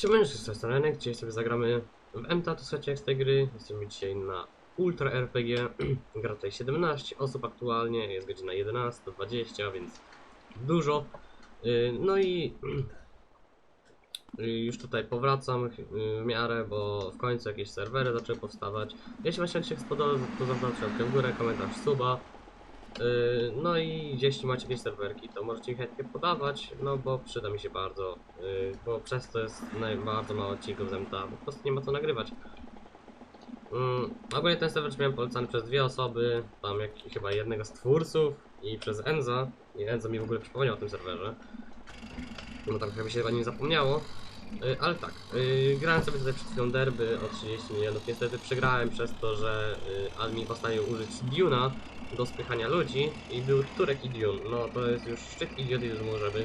Siemaneczko, z tej strony dzisiaj sobie zagramy w MTA, słuchajcie jak z tej gry. Jesteśmy dzisiaj na Ultra RPG. Gra tutaj 17 osób aktualnie, jest godzina 11.20, więc dużo. Yy, No i yy, już tutaj powracam yy, w miarę, bo w końcu jakieś serwery zaczęły powstawać. Jeśli Wam się spodobał, to zostawcie łapkę w górę, komentarz, suba. Yy, No i jeśli macie jakieś serwerki, to możecie mi chętnie podawać, no bo przyda mi się bardzo, yy, bo przez to jest bardzo mało odcinków z MTA, po prostu nie ma co nagrywać. Mm, ogólnie ten serwer miałem polecany przez dwie osoby, tam jak, chyba jednego z twórców i przez Enza. I Enzo mi w ogóle przypomniał o tym serwerze. No tam chyba się o nim zapomniało. Yy, ale tak, yy, grałem sobie tutaj przed chwilą derby o 30 milionów. Niestety przegrałem przez to, że yy, admin postanowił użyć Duna do spychania ludzi i był Turek i Dune. No to jest już szczyt idiotyzmu, żeby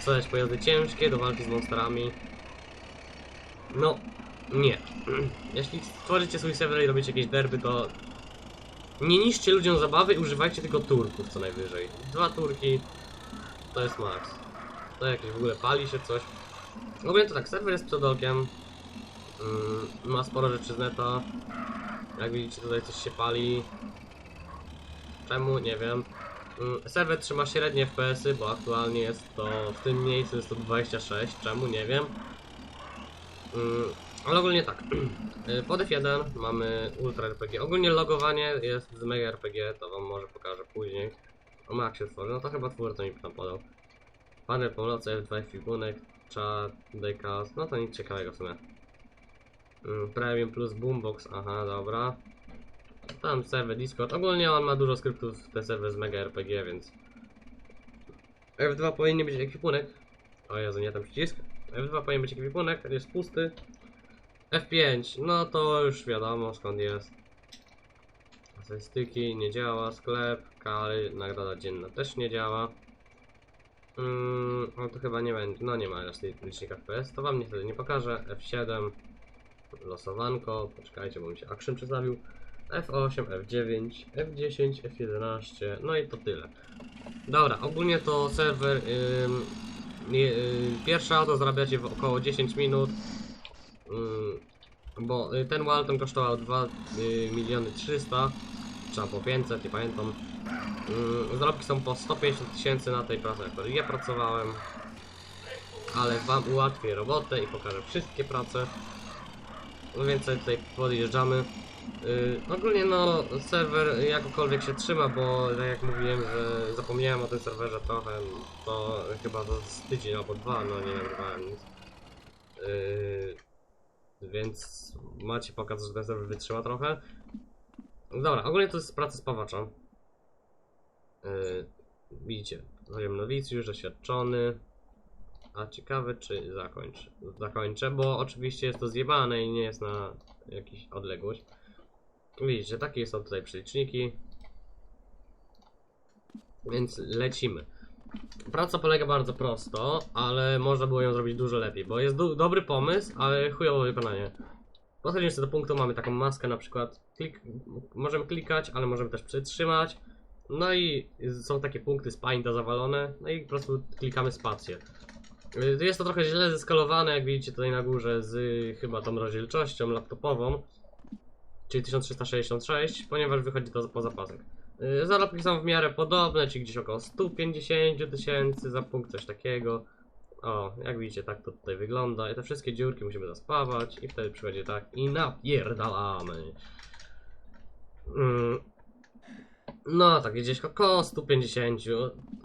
wsadzać pojazdy ciężkie do walki z monsterami. No, nie. Jeśli stworzycie swój serwer i robicie jakieś derby, to nie niszcie ludziom zabawy i używajcie tylko turków co najwyżej. Dwa turki to jest max. To jakieś w ogóle pali się coś. Ogólnie to tak, serwer jest przed. Mm, ma sporo rzeczy z neta. Jak widzicie tutaj coś się pali. Czemu? Nie wiem. Mm, Serwer trzyma średnie FPS-y, bo aktualnie jest to w tym miejscu jest to 26. Czemu? Nie wiem. Mm, Ale ogólnie tak. Y, Pod F1 mamy Ultra RPG. Ogólnie logowanie jest z Mega RPG, to wam może pokażę później. O jak się tworzy, no to chyba twórca mi tam podał. Panel pomocy F2 figunek, chat, decast, no to nic ciekawego w sumie. Mm, Premium plus Boombox, aha, dobra. Tam serwer Discord. Ogólnie on ma dużo skryptów, ten serwer z Mega RPG, więc... F2 powinien być ekwipunek. O Jezu, nie ten przycisk. F2 powinien być ekwipunek, jest pusty. F5, no to już wiadomo skąd jest. Statystyki nie działa, sklep, kary, nagroda dzienna też nie działa. Mm, no to chyba nie będzie, no nie ma licznika FPS, to wam niestety nie pokażę. F7, losowanko, poczekajcie, bo mi się action przedstawił. F8, F9, F10, F11, no i to tyle. Dobra, ogólnie to serwer. Ym, nie, y, pierwsze auto zarabiacie w około 10 minut. Ym, bo y, ten Walton kosztował 2 y, miliony 300, czy po 500, nie pamiętam. Ym, zarobki są po 150 tysięcy na tej pracy, na której ja pracowałem. Ale wam ułatwię robotę i pokażę wszystkie prace. No więc tutaj podjeżdżamy. Yy, ogólnie no serwer jakokolwiek się trzyma, bo tak jak mówiłem, że zapomniałem o tym serwerze trochę, to chyba to z tydzień albo dwa, no nie nagrywałem nic. Yy, więc macie pokazać, że ten serwer wytrzyma trochę. Dobra, ogólnie to jest praca spawacza. Yy, widzicie, poziom nowicjusz, doświadczony. A ciekawe czy zakończę. Zakończę, bo oczywiście jest to zjebane i nie jest na jakiś odległość. Widzicie, takie są tutaj przeliczniki. Więc lecimy. Praca polega bardzo prosto, ale można było ją zrobić dużo lepiej, bo jest do dobry pomysł, ale chujowe wykonanie. Podchodzimy do punktu, mamy taką maskę na przykład. Klik możemy klikać, ale możemy też przytrzymać. No i są takie punkty z painta zawalone, no i po prostu klikamy spację. Y, Jest to trochę źle zeskalowane, jak widzicie tutaj na górze, z chyba tą rozdzielczością laptopową, czyli 1366, ponieważ wychodzi to poza pasek. Y, Zarobki są w miarę podobne, czyli gdzieś około 150 tysięcy za punkt, coś takiego. O, jak widzicie, tak to tutaj wygląda. I te wszystkie dziurki musimy zaspawać i wtedy przychodzi tak i napierdalamy. Mm. No, tak gdzieś około 150.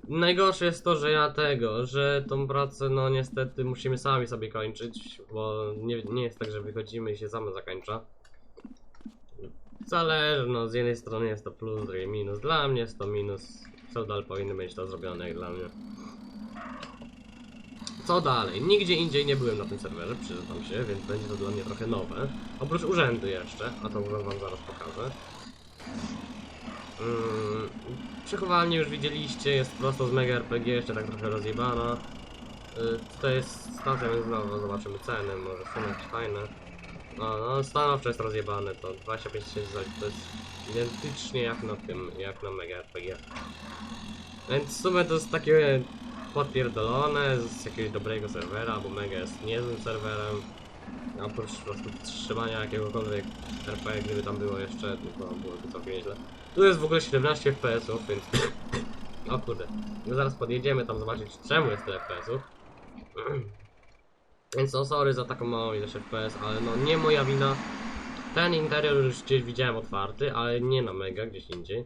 Najgorsze jest to, że ja tego, że tą pracę, no niestety musimy sami sobie kończyć, bo nie, nie jest tak, że wychodzimy i się samo zakończa. Zależy, no z jednej strony jest to plus, z drugiej minus. Dla mnie jest to minus. Co dalej powinno być to zrobione jak dla mnie. Co dalej? Nigdzie indziej nie byłem na tym serwerze, przyznam się, więc będzie to dla mnie trochę nowe. Oprócz urzędu jeszcze, a to urząd wam zaraz pokażę. Mm, przechowalnię już widzieliście, jest prosto z Mega RPG, jeszcze tak trochę rozjebana. Y, tutaj jest stacja, więc znowu zobaczymy ceny, może są jakieś fajne. No, no stanowczo jest rozjebane, to 25 tysięcy to jest identycznie jak na tym, jak na Mega RPG. Więc w sumie to jest takie podpierdolone z jakiegoś dobrego serwera, bo Mega jest niezłym serwerem. Oprócz po prostu trzymania jakiegokolwiek RP, gdyby tam było jeszcze, to byłoby całkiem nieźle. Tu jest w ogóle 17 FPS-ów, więc... o kurde. My zaraz podjedziemy tam zobaczyć czemu jest tyle FPS-ów. Więc no sorry za taką małą ilość FPS, ale no nie moja wina. Ten interior już gdzieś widziałem otwarty, ale nie na mega, gdzieś indziej.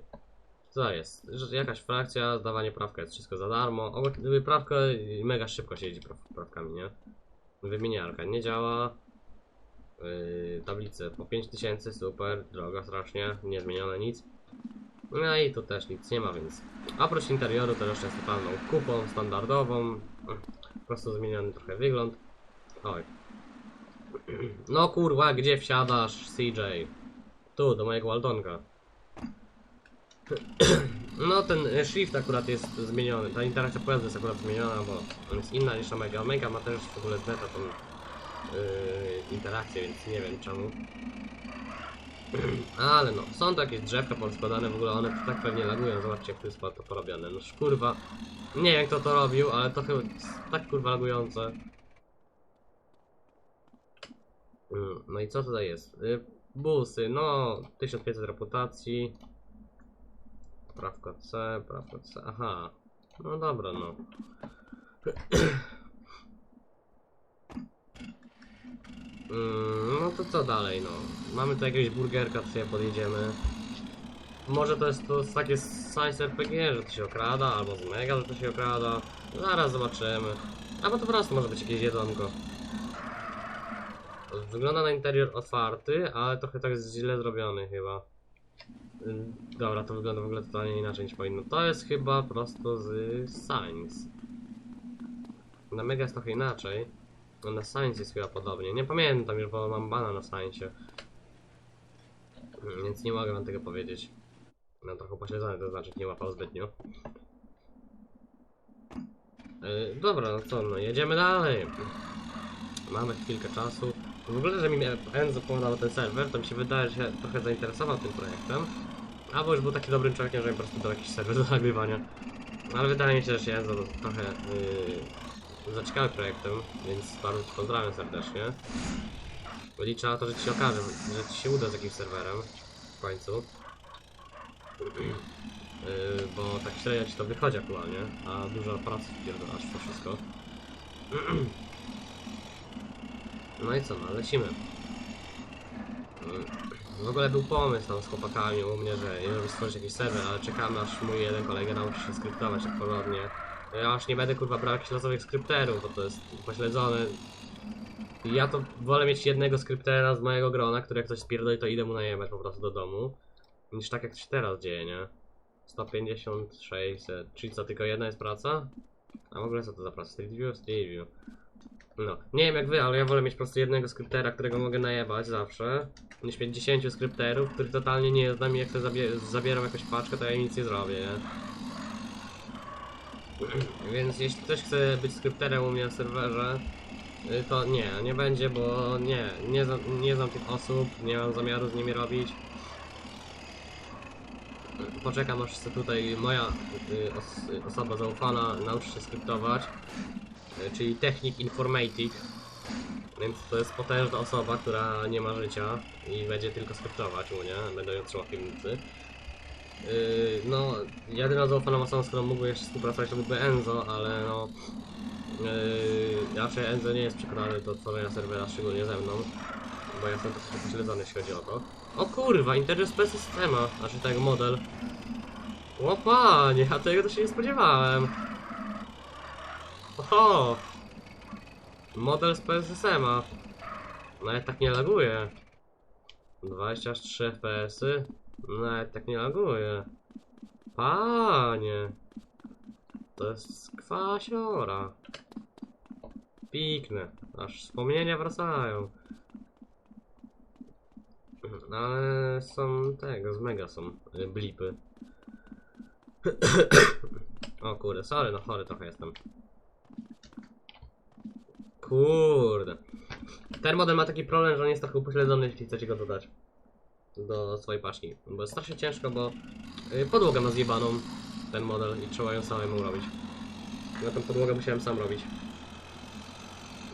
Co jest? Jakaś frakcja, zdawanie prawka jest wszystko za darmo. O, prawka mega szybko się jedzie praw, prawkami, nie? Wymieniarka nie działa. Yy, tablice po 5000, super, droga strasznie, nie zmienione nic. No i tu też nic nie ma, więc oprócz interioru to jeszcze jest totalną kupą standardową. Po prostu zmieniony trochę wygląd. Oj. No kurwa, gdzie wsiadasz, CJ? Tu, do mojego Waldonka. No ten shift akurat jest zmieniony, ta interakcja pojazdu jest akurat zmieniona, bo jest inna niż Omega. Omega ma też w ogóle beta tą yy, interakcję, więc nie wiem czemu. Ale no, są to jakieś drzewka porozkładane, w ogóle one tak pewnie lagują, zobaczcie jak to jest to porobione. No kurwa, nie wiem kto to robił, ale to chyba jest tak kurwa lagujące. Mm, No i co tutaj jest? Y, Busy, no 1500 reputacji. Prawko C, prawko C, aha. No dobra, no. Mm, No to co dalej, no. Mamy tu jakiegoś burgerka, to sobie podjedziemy. Może to jest to takie science RPG, że to się okrada, albo z mega, że to się okrada. Zaraz zobaczymy. Albo to po prostu może być jakieś jedzonko. Wygląda na interior otwarty, ale trochę tak źle zrobiony chyba. Dobra, to wygląda w ogóle totalnie inaczej niż powinno. To jest chyba prosto z Science. Na Mega jest trochę inaczej. No na Science jest chyba podobnie. Nie pamiętam już, bo mam bana na Science. Ym, Więc nie mogę wam tego powiedzieć. No trochę pośledzony, to znaczy nie łapał zbytnio. Yy, dobra, no co, no jedziemy dalej. Mamy chwilkę czasu. W ogóle, że mi Enzo podał ten serwer, to mi się wydaje, że się trochę zainteresował tym projektem. Albo już był taki dobrym człowiekiem, że mi po prostu dał jakiś serwer do nagrywania. Ale wydaje mi się, że się Enzo trochę yy, zaciekawy projektem, więc bardzo Ci pozdrawiam serdecznie. Liczę na to, że Ci się okaże, że Ci się uda z jakimś serwerem w końcu. Yy, bo tak średnio Ci to wychodzi aktualnie, a dużo pracy wpierdolasz to wszystko. No i co, no lecimy. W ogóle był pomysł tam z chłopakami u mnie, że żeby stworzyć jakiś serwer, ale czekamy aż mój jeden kolega nauczy się skryptować tak porządnie. Ja aż nie będę kurwa brał jakichś losowych skrypterów, bo to jest pośledzone. Ja to wolę mieć jednego skryptera z mojego grona, który jak coś spierdoli to idę mu najebać po prostu do domu. Niż tak jak się teraz dzieje, nie? 150, 600, czyli co, tylko jedna jest praca? A w ogóle co to za praca? Street View? Street View. No, nie wiem jak wy, ale ja wolę mieć po prostu jednego skryptera, którego mogę najebać zawsze, niż mieć 10 skrypterów, których totalnie nie znam i jak to zabie zabieram jakąś paczkę, to ja im nic nie zrobię, nie? Więc jeśli ktoś chce być skrypterem u mnie na serwerze, y, to nie, nie będzie, bo nie, nie znam, nie znam tych osób, nie mam zamiaru z nimi robić. Poczekam aż tutaj moja y, os osoba zaufana nauczy się skryptować czyli technik informatic. Więc to jest potężna osoba, która nie ma życia i będzie tylko skryptować u mnie, będę ją trzymał w piwnicy. Yy, no, jedyną zaufaną osobą, z którą mógłbym jeszcze współpracować to byłby Enzo, ale no... Yy, raczej Enzo nie jest przekonany do tworzenia serwera, szczególnie ze mną. Bo ja jestem troszkę pośledzony, jeśli chodzi o to. O kurwa, interior spec systema, znaczy tego model. O panie, a tego to się nie spodziewałem. Oho! Model z PSSM-a. Nawet tak nie laguje. 23 FPS-y. Nawet tak nie laguje. Panie. To jest kwasiora. Piknę. Aż wspomnienia wracają. Ale są tego, z mega są y, blipy. o kurde, sorry, no chory trochę jestem. Kurde. Ten model ma taki problem, że on jest trochę upośledzony, jeśli chcecie go dodać do swojej paczki. Bo jest strasznie ciężko, bo y, podłogę ma zjebaną ten model i trzeba ją samemu robić. Ja tą podłogę musiałem sam robić.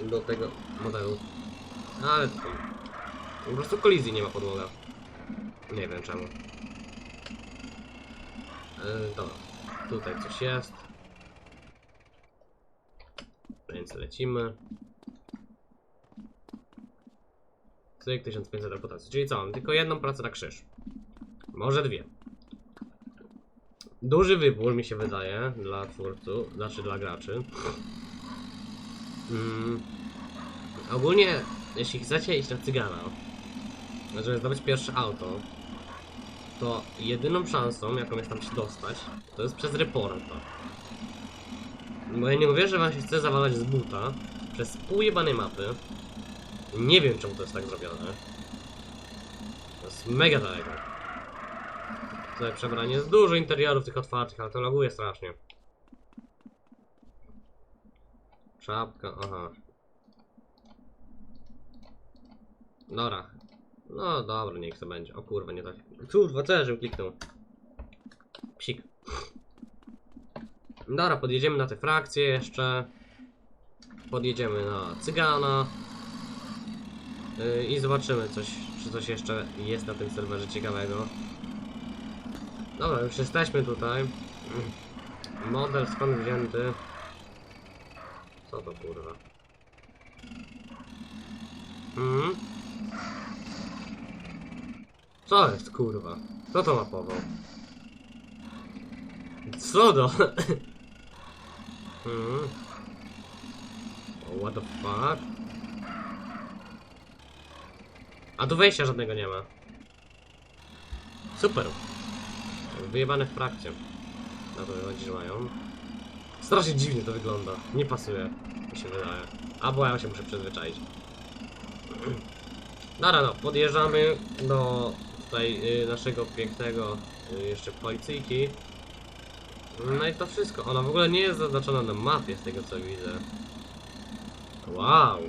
Do tego modelu. Ale to. Po prostu kolizji nie ma podłoga. Nie wiem czemu. Yy, dobra. Tutaj coś jest. Więc lecimy. Cyk 1500 reputacji. Czyli co? Mam tylko jedną pracę na krzyż. Może dwie. Duży wybór mi się wydaje dla twórców, znaczy dla graczy. Mm. Ogólnie, jeśli chcecie iść na cygana, żeby zdobyć pierwsze auto, to jedyną szansą, jaką jest tam się dostać, to jest przez reporta. Bo ja nie mówię, że wam się chce zawalać z buta przez pół jebanej mapy. Nie wiem, czemu to jest tak zrobione. To jest mega daleko. Tutaj przebranie jest dużo interiorów tych otwartych, ale to laguje strasznie. Czapka, aha. Dobra. No dobra, niech to będzie. O kurwa, nie tak. Kurwa, co ja żebym kliknął? Psik. Dobra, podjedziemy na te frakcje jeszcze. Podjedziemy na cygana. Yy, I zobaczymy coś, czy coś jeszcze jest na tym serwerze ciekawego. Dobra, już jesteśmy tutaj. Model skąd wzięty? Co to kurwa? Mhm. Co jest kurwa? Kto to mapował? Co do? mhm. What the fuck? A tu wejścia żadnego nie ma. Super. Wyjebane w trakcie. Na to wychodzi, że mają. Strasznie dziwnie to wygląda. Nie pasuje, mi się wydaje. Albo ja się muszę przyzwyczaić. Dobra, no, podjeżdżamy do tutaj y, naszego pięknego y, jeszcze policyjki. No i to wszystko. Ona w ogóle nie jest zaznaczona na mapie z tego co widzę. Wow.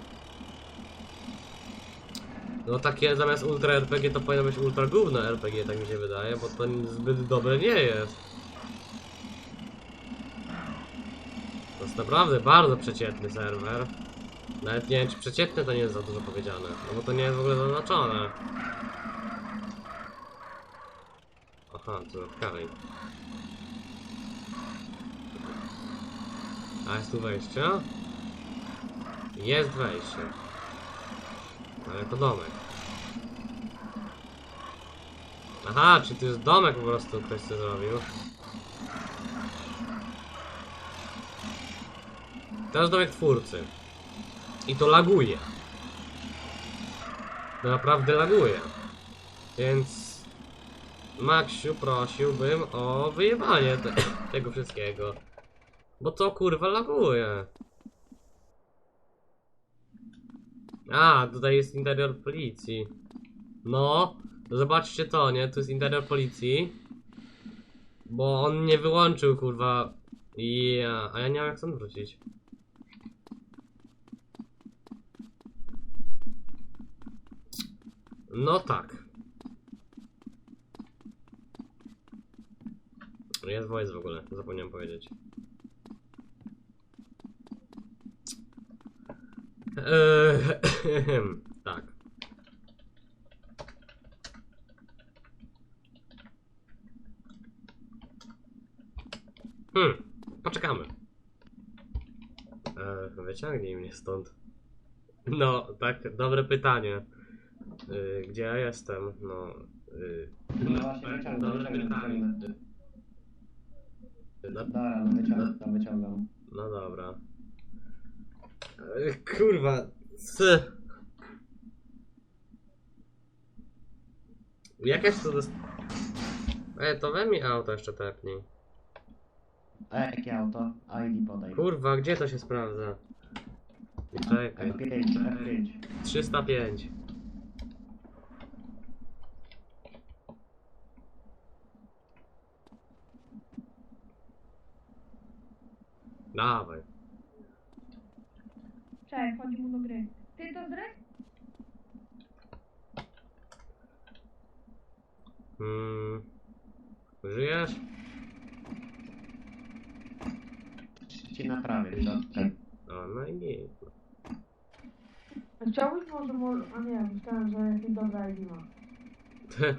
No takie zamiast ultra RPG to powinno być ultra gówno RPG, tak mi się wydaje, bo to zbyt dobre nie jest. To jest naprawdę bardzo przeciętny serwer. Nawet nie wiem czy przeciętny to nie jest za dużo powiedziane, no bo to nie jest w ogóle zaznaczone. Aha, to kamień. A jest tu wejście? Jest wejście. Ale to domek. Aha, czy to jest domek po prostu ktoś co zrobił. Jest domek twórcy. I to laguje. To naprawdę laguje. Więc... Maksiu prosiłbym o wyjebanie te, tego wszystkiego. Bo to kurwa laguje. A, tutaj jest interior policji. No, zobaczcie to, nie? Tu jest interior policji. Bo on nie wyłączył, kurwa. Ja, a ja nie mam jak stąd wrócić. No tak. Jest voice w ogóle, zapomniałem powiedzieć. Eee, tak. Hmm, poczekamy. Eee, wyciągnij mnie stąd. No, tak, dobre pytanie. Eee, gdzie ja jestem? No. Eee, No właśnie, wyciągam, dobre wyciągam, pytanie. wyciągam. No, Dobra, no wyciągam, wyciągam. no dobra. Eee, kurwa, c. Jakaś to jest... Ej, to we mi auto jeszcze tepnij. A jakie auto? ID podaj. Kurwa, gdzie to się sprawdza? Czekaj. F5, F5. 305. Dawaj. Czekaj, wchodzi mu do gry. Ty to zrek? Hmm. Żyjesz? ci naprawię widocznie. O, no i nie. Chciałbyś może, może... A nie, myślałem, że jakiś dobra ID ma. Co to?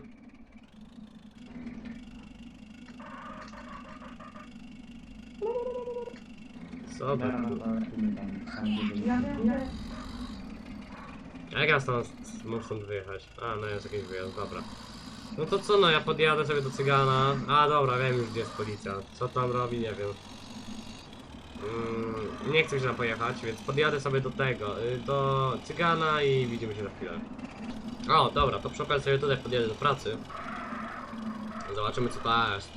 Dobra, no to lecimy tam, tam gdzie Ja byliśmy. wiem, ja... Jak ja stąd mógł stąd wyjechać? A, no jest jakiś wyjazd, dobra. No to co, no ja podjadę sobie do cygana. A, dobra, wiem już gdzie jest policja. Co tam robi, nie wiem. Mm, nie chcę już tam pojechać, więc podjadę sobie do tego, y, do cygana i widzimy się za chwilę. O, dobra, to przy okazji sobie tutaj podjadę do pracy. Zobaczymy co to jest.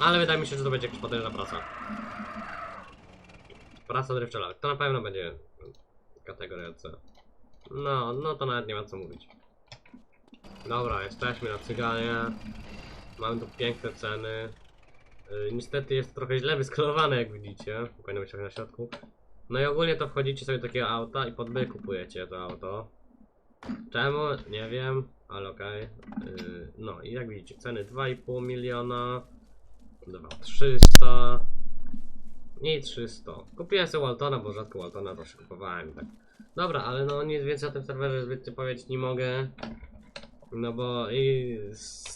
Ale wydaje mi się, że to będzie jakaś potężna praca. Praca drewczela. To na pewno będzie kategoria C. No, no to nawet nie ma co mówić. Dobra, jesteśmy na cyganie. Mamy tu piękne ceny. Yy, niestety jest trochę źle wyskalowane, jak widzicie. Powinno być na środku. No i ogólnie to wchodzicie sobie do takiego auta i pod kupujecie to auto. Czemu? Nie wiem, ale okej. Yy, no i jak widzicie, ceny 2,5 miliona. 2,300. I 300. Kupiłem sobie Waltona, bo rzadko Waltona proszę kupowałem. Tak. Dobra, ale no nic więcej o tym serwerze zbytnio powiedzieć nie mogę. No bo i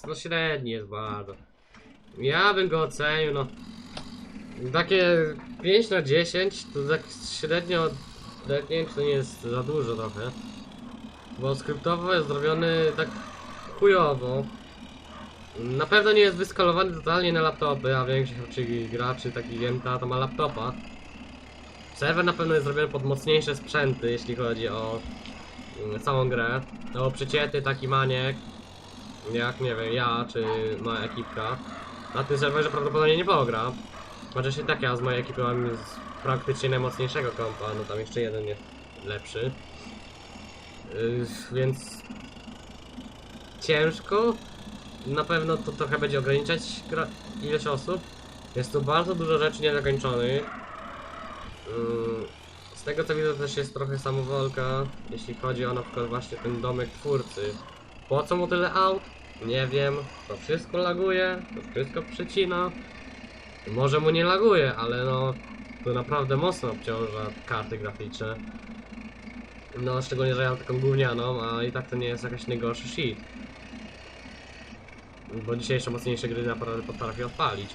no średni jest bardzo. Ja bym go ocenił, no. Takie 5 na 10 to tak średnio tak nie wiem, czy to nie jest za dużo trochę. Bo skryptowo jest zrobiony tak chujowo. Na pewno nie jest wyskalowany totalnie na laptopy, a większość raczej graczy takich GMTA to ma laptopa. Serwer na pewno jest zrobiony pod mocniejsze sprzęty, jeśli chodzi o mm, całą grę. O przeciętny taki maniek, jak nie wiem, ja czy moja ekipka, na tym serwerze prawdopodobnie nie pogra. Chociaż i tak ja z mojej ekipy mam z praktycznie najmocniejszego kompa, no tam jeszcze jeden jest lepszy. Yy, więc ciężko. Na pewno to trochę będzie ograniczać gra- ilość osób. Jest tu bardzo dużo rzeczy niezakończonych. Yy, Z tego co widzę też jest trochę samowolka, jeśli chodzi o na przykład właśnie ten domek twórcy. Po co mu tyle aut? Nie wiem. To wszystko laguje, to wszystko przycina. Może mu nie laguje, ale no to naprawdę mocno obciąża karty graficzne. No szczególnie, że ja mam taką gównianą, a i tak to nie jest jakaś najgorszy shit. Bo dzisiejsze mocniejsze gry naprawdę potrafi odpalić.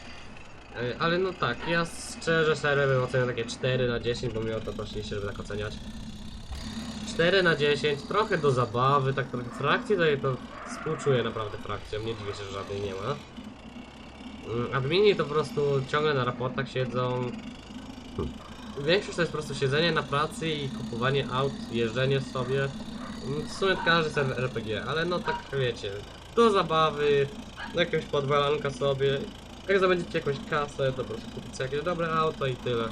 E, Ale no tak, ja szczerze serwer bym oceniał takie 4 na 10, bo o to prosiliście, żeby tak oceniać. 4 na 10, trochę do zabawy, tak trochę frakcji daje to współczuję naprawdę frakcją, nie dziwię się, że żadnej nie ma. Mm, Admini to po prostu ciągle na raportach siedzą. Większość to jest po prostu siedzenie na pracy i kupowanie aut, jeżdżenie sobie. Mm, W sumie każdy serwer RPG, ale no tak wiecie, do zabawy, jakiegoś podwalanka sobie. Jak zdobędziecie jakąś kasę, to po prostu kupicie jakieś dobre auto i tyle.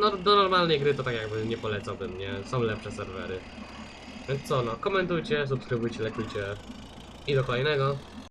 No do normalnej gry to tak jakby nie polecałbym, nie? Są lepsze serwery. Więc co no, komentujcie, subskrybujcie, lekujcie i do kolejnego.